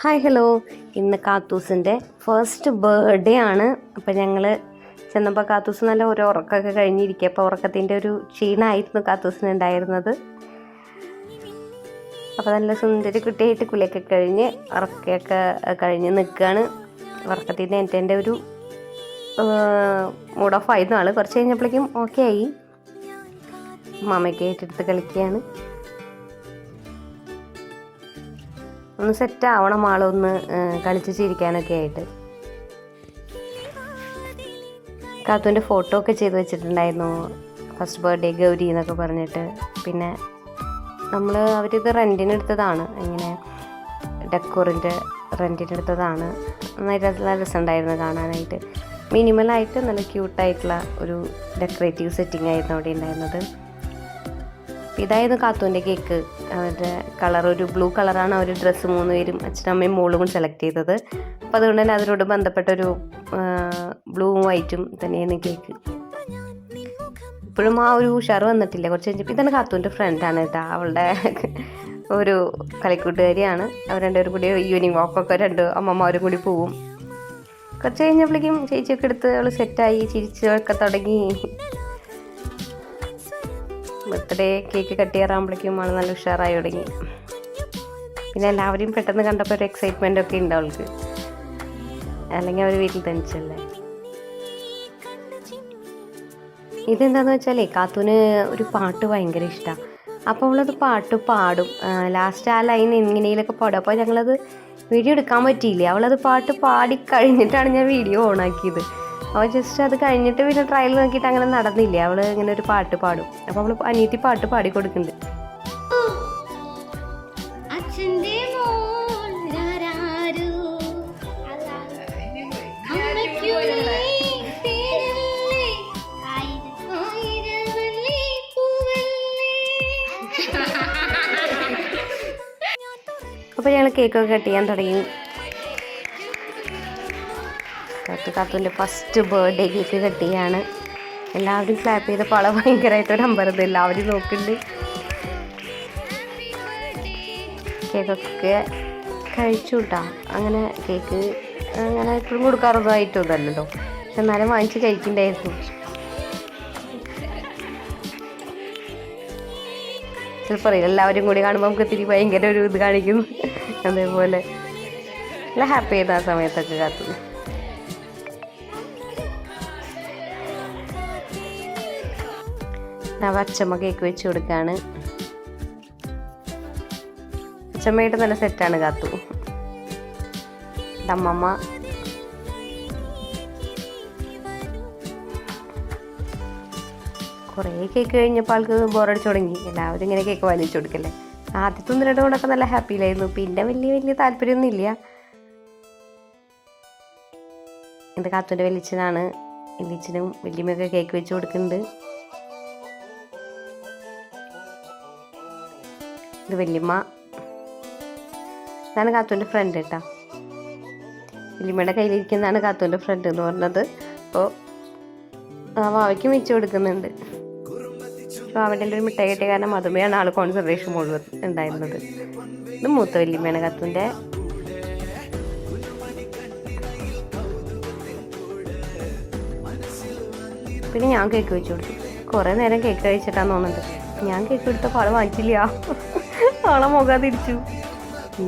Hi hello ഇന്ന് കാത്തൂസിന്റെ first birthday ആണ്. അപ്പോൾ ഞങ്ങൾ ചെന്നപ്പോൾ കാത്തൂസ് നല്ല ഒരു ഉറക്കമൊക്കെ കഴിഞ്ഞിരിക്കുക അപ്പോൾ ഉറക്കത്തിന്റെ ഒരു ക്ഷീണമായിരുന്നു കാത്തൂസിന് ഉണ്ടായിരുന്നത്. അപ്പോൾ നല്ല സുന്ദരി കുട്ടിയായിട്ട് കുളിയൊക്കെ കഴിഞ്ഞ് ഉറക്കയൊക്കെ കഴിഞ്ഞ് നിൽക്കുകയാണ് ഉറക്കത്തിന്റെ എന്റെ എന്റെ ഒരു മൂഡ് ഓഫ് ആയിരുന്നു. ആൾ കുറച്ച് കഴിഞ്ഞപ്പോഴേക്കും ഓക്കെ ആയി. മാമയ്ക്ക് ഏറ്റെടുത്ത് കളിക്കുകയാണ്. ഒന്ന് സെറ്റ് ആവണം ആളൊന്ന് കളിച്ച് ചിരിക്കാനൊക്കെ ആയിട്ട്. കാത്തുവിന്റെ ഫോട്ടോ ഒക്കെ ചെയ്ത് വെച്ചിട്ടുണ്ടായിരുന്നു. ഫസ്റ്റ് ബർത്ത്ഡേ ഗൗരി എന്നൊക്കെ പറഞ്ഞിട്ട്. പിന്നെ നമ്മൾ അവരിത് റെന്റിനെടുത്തതാണ് ഇങ്ങനെ ഡെക്കോറിന്റെ റെന്റിനെടുത്തതാണ് നന്നായിട്ട് നല്ല രസമുണ്ടായിരുന്നു കാണാനായിട്ട്. മിനിമലായിട്ട് നല്ല ക്യൂട്ടായിട്ടുള്ള ഒരു ഡെക്കറേറ്റീവ് സെറ്റിംഗ് ആയിരുന്നു അവിടെ ഉണ്ടായിരുന്നത്. ഇതായിരുന്നു കാത്തുവിന്റെ കേക്ക് അവരുടെ കളർ ഒരു ബ്ലൂ കളറാണ് അവർ ഡ്രസ്സ് മൂന്ന് പേരും അച്ഛനമ്മയും മോളും കൂടി സെലക്ട് ചെയ്തത്. അപ്പോൾ അതുകൊണ്ട് തന്നെ അതിനോട് ബന്ധപ്പെട്ടൊരു ബ്ലൂവും വൈറ്റും തന്നെയായിരുന്നു കേക്ക് ഇപ്പോഴും ആ ഒരു ഉഷാർ വന്നിട്ടില്ല. കുറച്ച് കഴിഞ്ഞപ്പോൾ ഇതാണ് കാത്തുവിന്റെ ഫ്രണ്ടാണ് കേട്ടോ. അവളുടെ ഒരു കളിക്കൂട്ടുകാരിയാണ്. അവർ രണ്ടുപേരും കൂടി ഈവനിങ് വാക്കൊക്കെ രണ്ട് അമ്മമാരും കൂടി പോവും. കുറച്ച് കഴിഞ്ഞപ്പോഴേക്കും ചേച്ചിയൊക്കെ എടുത്ത് അവൾ സെറ്റായി ചിരിച്ചൊക്കെ തുടങ്ങി. ബർത്ത്ഡേ കേക്ക് കട്ട് ചെയ്യാറാകുമ്പോഴേക്കും ആൾ നല്ല ഉഷാറായി തുടങ്ങി. പിന്നെ എല്ലാവരെയും പെട്ടെന്ന് കണ്ടപ്പോൾ ഒരു എക്സൈറ്റ്മെന്റ് ഒക്കെ ഉണ്ട് അവൾക്ക്. അല്ലെങ്കിൽ അവർ വീട്ടിൽ തനിച്ചല്ലേ. ഇതെന്താന്ന് വെച്ചാലേ കാത്തൂന് ഒരു പാട്ട് ഭയങ്കര ഇഷ്ടമാണ് അപ്പോൾ അവളത് പാട്ട് പാടും. ലാസ്റ്റ് ആ ലൈൻ എങ്ങനെയിലൊക്കെ പാടും. അപ്പോൾ ഞങ്ങളത് വീഡിയോ എടുക്കാൻ പറ്റിയില്ല? അവളത് പാട്ട് പാടി കഴിഞ്ഞിട്ടാണ് ഞാൻ വീഡിയോ ഓണാക്കിയത് അവൾ ജസ്റ്റ് അത് കഴിഞ്ഞിട്ട് പിന്നെ ട്രയൽ നോക്കിയിട്ട് അങ്ങനെ നടന്നില്ലേ? അവൾ ഇങ്ങനെ ഒരു പാട്ട് പാടും. അപ്പോൾ അവൾ അനിയത്തി പാട്ട് പാടി കൊടുക്കുന്നുണ്ട്. അപ്പോൾ ഞങ്ങൾ കേക്കൊക്കെ കട്ട് ചെയ്യാൻ തുടങ്ങി. കാത്തു കാത്തുവിന്റെ ഫസ്റ്റ് ബർത്ത്ഡേ കേക്ക് കട്ടിയാണ്. എല്ലാവരും ക്ലാപ്പ് ചെയ്തപ്പോൾ ഭയങ്കരമായിട്ട് നമ്പർ അമ്പരത് എല്ലാവരും നോക്കുന്നുണ്ട് കേക്കൊക്കെ കഴിച്ചു കേട്ടോ അങ്ങനെ കേക്ക് അങ്ങനെ എപ്പോഴും കൊടുക്കാറൊന്നും ആയിട്ടൊന്നുമല്ലല്ലോ. പക്ഷെ എന്നാലും വാങ്ങിച്ച് കഴിക്കണ്ടായിരുന്നു. ചിലപ്പോൾ അറിയില്ല എല്ലാവരും കൂടി കാണുമ്പോൾ നമുക്ക് ഇത്തിരി ഭയങ്കര ഒരു ഇത് കാണിക്കുന്നു. അതേപോലെ. നല്ല ഹാപ്പി ആയിരുന്നു ആ സമയത്തൊക്കെ കാത്തു. അവ അച്ചമ്മക്കേക്ക് വെച്ച് കൊടുക്കുകയാണ് അച്ചമ്മയായിട്ട് നല്ല സെറ്റാണ് കാത്തു. അമ്മമ്മ കുറേ കേക്ക് കഴിഞ്ഞപ്പോൾ ആൾക്ക് ബോറടിച്ചു തുടങ്ങി. എല്ലാവരും ഇങ്ങനെ കേക്ക് വലിച്ചു കൊടുക്കല്ലേ. ആദ്യത്തെ ഒന്ന് രണ്ട് കൊണ്ടൊക്കെ നല്ല ഹാപ്പിയിലായിരുന്നു പിന്നെ വലിയ വലിയ താല്പര്യമൊന്നും ഇല്ല. എന്റെ കാത്തുന്റെ വലിച്ചനാണ് വലിച്ചനും വലിയമ്മയൊക്കെ കേക്ക് വെച്ച് കൊടുക്കുന്നുണ്ട്. ഇത് വല്യമ്മ. ഇതാണ് കാത്തുവിന്റെ ഫ്രണ്ട് കേട്ടോ വല്യമ്മയുടെ കയ്യിലിരിക്കുന്നതാണ് കാത്തുവിന്റെ ഫ്രണ്ട് എന്ന് പറഞ്ഞത്. അപ്പോൾ ആ വാവയ്ക്ക് മിച്ചു കൊടുക്കുന്നുണ്ട്. വാവന്റെ ഒരു മിഠായി കിട്ടിയ കാരണം മധുമയാണ് ആൾ കോൺസെൻട്രേഷൻ മുഴുവൻ ഉണ്ടായിരുന്നത്. ഇത് മൂത്ത വല്യമ്മയാണ് കാത്തുവിന്റെ പിന്നെ ഞാൻ കേക്ക് വെച്ചു കൊടുത്തു. കുറേ നേരം കേക്ക് കഴിച്ചിട്ടാന്ന് തോന്നുന്നുണ്ട്. ഞാൻ കേക്ക് എടുത്തപ്പോൾ ആൾ വാങ്ങിച്ചില്ല. ആളെ മുഖം തിരിച്ചു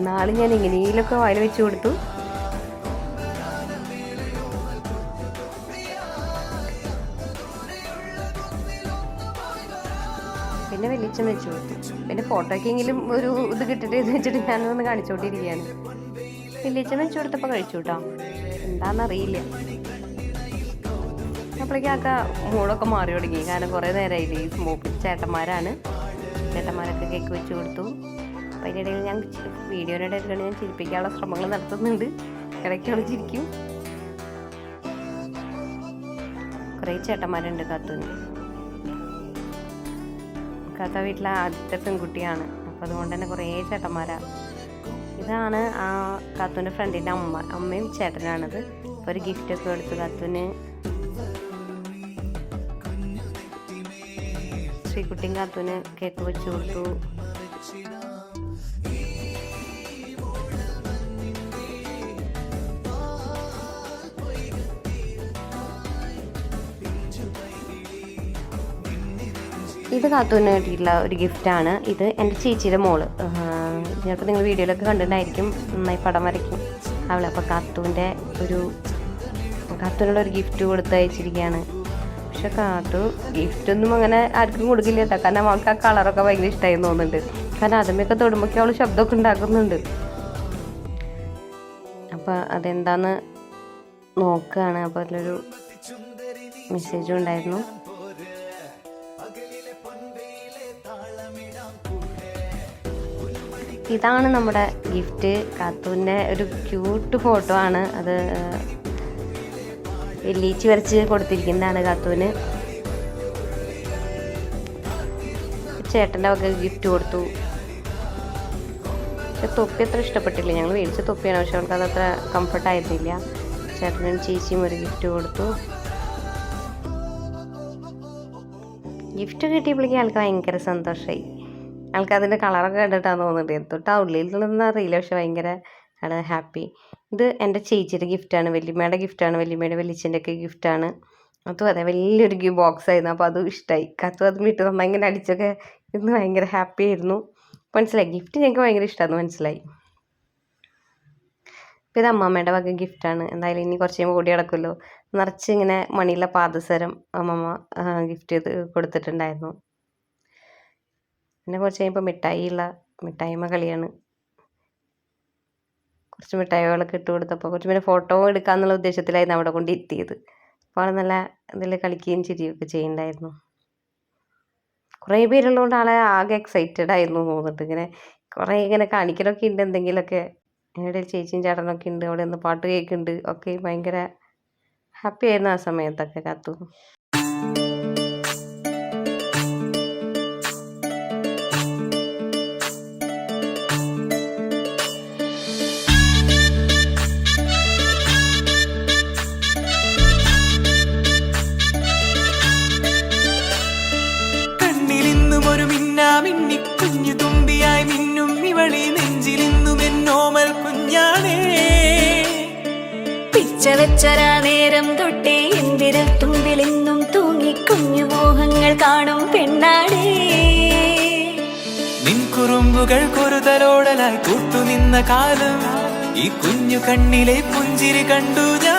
ഞാൻ എങ്ങനെയൊക്കെ വായിൽ വെച്ച് കൊടുത്തു. പിന്നെ വെല്ലിച്ചം വെച്ചു. കൊടുത്തു പിന്നെ ഫോട്ടോക്കെങ്കിലും ഒരു ഇത് കിട്ടിട്ട് എന്ന് വെച്ചിട്ട് ഞാനൊന്ന് കാണിച്ചോണ്ടിരിക്കുകയാണ്. വലിച്ചം വെച്ചു കൊടുത്തപ്പോൾ കഴിച്ചു കേട്ടോ എന്താണെന്നറിയില്ല അപ്പോഴേക്കും ആക്ക മൂളൊക്കെ മാറി തുടങ്ങി. കാരണം കുറേ നേരമായില്ലേ ഈ സ്മോക്ക് ചേട്ടന്മാരാണ്. ചേട്ടന്മാരൊക്കെ കേക്ക് വെച്ച് കൊടുത്തു. അപ്പം അതിന്റെ ഇടയിൽ ഞാൻ വീഡിയോയുടെ ഇടയിലാണ് ഞാൻ ചിരിപ്പിക്കാനുള്ള ശ്രമങ്ങൾ നടത്തുന്നുണ്ട്. ഇടയ്ക്ക് അവൾ ചിരിക്കും. കുറേ ചേട്ടന്മാരുണ്ട് കാത്തൂന് കാത്ത വീട്ടിലെ ആദ്യത്തെ പെൺകുട്ടിയാണ്. അപ്പം അതുകൊണ്ട് തന്നെ കുറേ ചേട്ടന്മാരാണ് ഇതാണ് ആ കാത്തൂന്റെ ഫ്രണ്ടിന്റെ അമ്മ. അമ്മയും ചേട്ടനാണത്. അപ്പോൾ ഒരു ഗിഫ്റ്റൊക്കെ കൊടുത്തു കാത്തുവിന്. കുട്ടിയും കാത്തൂന് കേക്ക് വെച്ചു കൊടുത്തു. ഇത് കാത്തുവിന് കിട്ടിയിട്ടുള്ള ഒരു ഗിഫ്റ്റാണ് ഇത് എന്റെ ചേച്ചിയുടെ മോൾ. ചിലപ്പോൾ നിങ്ങൾ വീഡിയോയിലൊക്കെ കണ്ടിട്ടുണ്ടായിരിക്കും. നന്നായി പടം വരയ്ക്കും. അവളെ അപ്പോൾ കാത്തൂന്റെ ഒരു കാത്തുവിനുള്ള ഒരു ഗിഫ്റ്റ് കൊടുത്തയച്ചിരിക്കുകയാണ് പക്ഷെ ഗിഫ്റ്റ് ഒന്നും അങ്ങനെ ആർക്കും കൊടുക്കില്ല കേട്ടോ കാരണം അവൾക്ക് ആ കളറൊക്കെ ഭയങ്കര ഇഷ്ടമായി തോന്നുന്നുണ്ട്. കാരണം അതുമൊക്കെ തൊടുമ്പോഴൊക്കെ അവൾ ശബ്ദമൊക്കെ ഉണ്ടാക്കുന്നുണ്ട്. അപ്പോൾ അതെന്താന്ന് നോക്കുകയാണ് അപ്പോൾ അതിലൊരു മെസ്സേജും ഉണ്ടായിരുന്നു. ഇതാണ് നമ്മുടെ ഗിഫ്റ്റ്. കാത്തുവിന്റെ ഒരു ക്യൂട്ട് ഫോട്ടോ ആണ്. അത് വെള്ളീച്ചി വരച്ച് കൊടുത്തിരിക്കുന്നതാണ് കാത്തൂന് ചേട്ടന്റെ വക ഗിഫ്റ്റ് കൊടുത്തു. പക്ഷെ തൊപ്പി അത്ര ഇഷ്ടപ്പെട്ടില്ല. ഞങ്ങൾ മേടിച്ച തൊപ്പിയാണ്. പക്ഷെ അവൾക്ക് അതത്ര കംഫർട്ട് ആയിരുന്നില്ല. ചേട്ടനും ചേച്ചിയും ഒരു ഗിഫ്റ്റ് കൊടുത്തു. ഗിഫ്റ്റ് കിട്ടിയപ്പോഴേക്കും ആൾക്ക് ഭയങ്കര സന്തോഷമായി ആൾക്ക് അതിന്റെ കളറൊക്കെ കണ്ടിട്ടാണ് തോന്നുന്നുണ്ട് എന്തൊട്ടാ ഉള്ളിൽ നിന്നൊന്നും അറിയില്ല പക്ഷെ ഭയങ്കര ആണ് ഹാപ്പി ഇത് എന്റെ ചേച്ചിയുടെ ഗിഫ്റ്റാണ് വല്യമ്മയുടെ ഗിഫ്റ്റാണ് വല്യമ്മയുടെ വലിയച്ഛന്റെ ഒക്കെ ഗിഫ്റ്റാണ് അതും അതെ വലിയൊരു ബോക്സ് ആയിരുന്നു. അപ്പോൾ അതും ഇഷ്ടമായി കത്തും അതും നന്നായി ഇങ്ങനെ അടിച്ചൊക്കെ ഇന്ന് ഭയങ്കര ഹാപ്പി ആയിരുന്നു. മനസ്സിലായി? ഗിഫ്റ്റ് ഞങ്ങൾക്ക് ഭയങ്കര ഇഷ്ടമായിരുന്നു മനസ്സിലായി. അപ്പോൾ ഇത് അമ്മമ്മയുടെ വക ഗിഫ്റ്റാണ് എന്തായാലും ഇനി കുറച്ച് കഴിയുമ്പോൾ കൂടി കിടക്കുമല്ലോ നിറച്ച് ഇങ്ങനെ മണിയുള്ള പാദസരം അമ്മമ്മ ഗിഫ്റ്റ് ചെയ്ത് കൊടുത്തിട്ടുണ്ടായിരുന്നു. പിന്നെ കുറച്ച് കഴിയുമ്പോൾ മിഠായിയുള്ള മിഠായിമ്മ കളിയാണ്. കുറച്ച് മിഠായികളൊക്കെ ഇട്ട് കൊടുത്തപ്പോൾ കുറച്ച് പിന്നെ ഫോട്ടോ എടുക്കാന്നുള്ള ഉദ്ദേശത്തിലായിരുന്നു അവിടെ കൊണ്ട് എത്തിയത്. അപ്പോൾ ആൾ നല്ല ഇതിൽ കളിക്കുകയും ചിരിയൊക്കെ ചെയ്യുന്നുണ്ടായിരുന്നു കുറേ പേരുള്ളതുകൊണ്ട് ആളെ ആകെ എക്സൈറ്റഡ് ആയിരുന്നു തോന്നിട്ട് ഇങ്ങനെ കുറേ ഇങ്ങനെ കാണിക്കലൊക്കെ ഉണ്ട് എന്തെങ്കിലുമൊക്കെ ഇവിടെ ചേച്ചിയും ചേട്ടനൊക്കെ ഉണ്ട് അവിടെ നിന്ന് പാട്ട് കേൾക്കുന്നുണ്ട് ഒക്കെ ഭയങ്കര ഹാപ്പി ആയിരുന്നു ആ സമയത്തൊക്കെ കാത്തു. നേരം തൊട്ടേ എന്തിരൽ തുമ്പിലെന്നും തൂങ്ങി കുഞ്ഞു മോഹങ്ങൾ കാണും പെണ്ണാടേ. നിൻ കുറുമ്പുകൾ കൂട്ടു കൂട്ടുനിന്ന കാലം ഈ കുഞ്ഞു കണ്ണിലെ പുഞ്ചിരി കണ്ടു ഞാൻ.